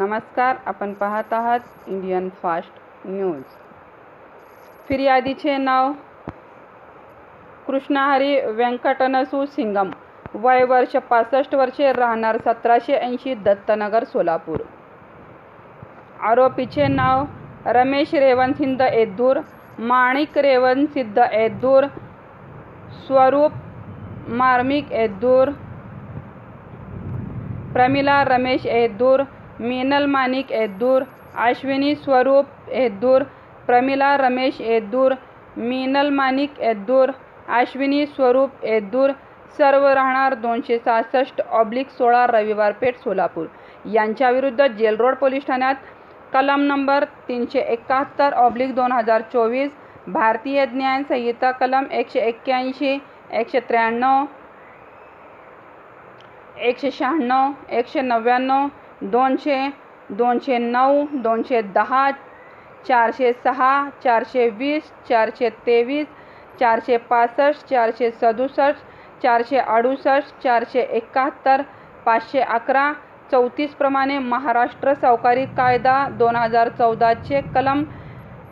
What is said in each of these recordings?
नमस्कार आपण पाहत आहात इंडियन फास्ट न्यूज. फिर्यादीचे नाव कृष्णहरी व्यंकटनसू सिंगम वय वर्ष पासष्ट वर्षे राहणार सतराशे ऐंशी दत्तनगर सोलापूर. आरोपीचे नाव रमेश रेवणसिद्ध एद्दूर माणिक रेवणसिद्ध एद्दूर स्वरूप मार्मिक एद्दूर प्रमिला रमेश एद्दूर मीनल माणिक एद्दूर अश्विनी स्वरूप एद्दूर प्रमिला रमेश एद्दूर मीनल माणिक एद्दूर अश्विनी स्वरूप एद्दूर सर्व राहणार दोनशे सहासष्ट ऑब्लिक सोळा रविवार पेठ सोलापूर. यांच्याविरुद्ध जेल रोड पोलीस ठाण्यात कलम नंबर तीनशे एकाहत्तर ऑब्लिक दोन हजार चोवीस भारतीय ज्ञान संहिता कलम एकशे एक्क्याऐंशी एकशे त्र्याण्णव एकशे शहाण्णव एकशे नव्याण्णव दोनशे दोनशे नऊ दोनशे दहा चारशे सहा चारशे वीस चारशे तेवीस चारशे पासष्ट चारशे सदुसष्ट चारशे अडुसष्ट चारशे एकाहत्तर पाचशे अकरा चौतीसप्रमाणे महाराष्ट्र सावकारी कायदा दोन हजार चौदाचे कलम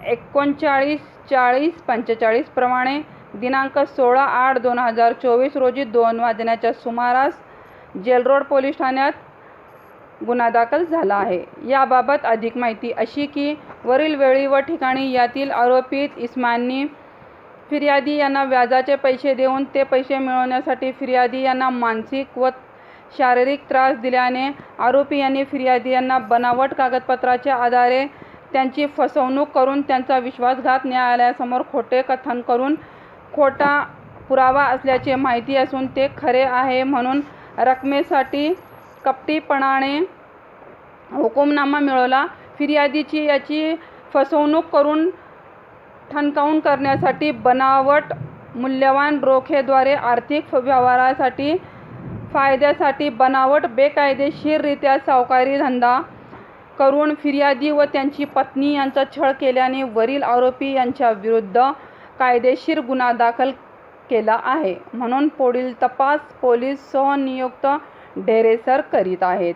एकोणचाळीस चाळीस पंचेचाळीसप्रमाणे दिनांक सोळा आठ दोन हजार चोवीस रोजी दोन वाजण्याच्या सुमारास जेलरोड पोलीस ठाण्यात गुन्हा दाखल झाला आहे. याबाबत अधिक माहिती अशी की वरील वेळी व ठिकाणी यातील आरोपित इस्मांनी फिर्यादी यांना व्याजाचे पैसे देऊन ते पैसे मिळवण्यासाठी फिर्यादी यांना मानसिक व शारीरिक त्रास दिल्याने आरोपी यांनी फिर्यादी यांना बनावट कागदपत्राच्या आधारे त्यांची फसवणूक करून त्यांचा विश्वासघात न्यायालयासमोर खोटे कथन करून खोटा पुरावा असल्याचे माहिती असून ते खरे आहे म्हणून रकमेसाठी कपटीपणाने हुकूमनामा मिळवला. फिर्यादीची याची फसवणूक करून ठणकावून करण्यासाठी बनावट मूल्यवान रोखेद्वारे आर्थिक व्यवहारासाठी फायद्यासाठी बनावट बेकायदेशीररित्या सावकारी धंदा करून फिर्यादी व त्यांची पत्नी यांचा छळ केल्याने वरील आरोपी यांच्या विरुद्ध कायदेशीर गुन्हा दाखल केला आहे. म्हणून पुढील तपास पोलीस सहनियुक्त ढेरेसर करीत आहेत.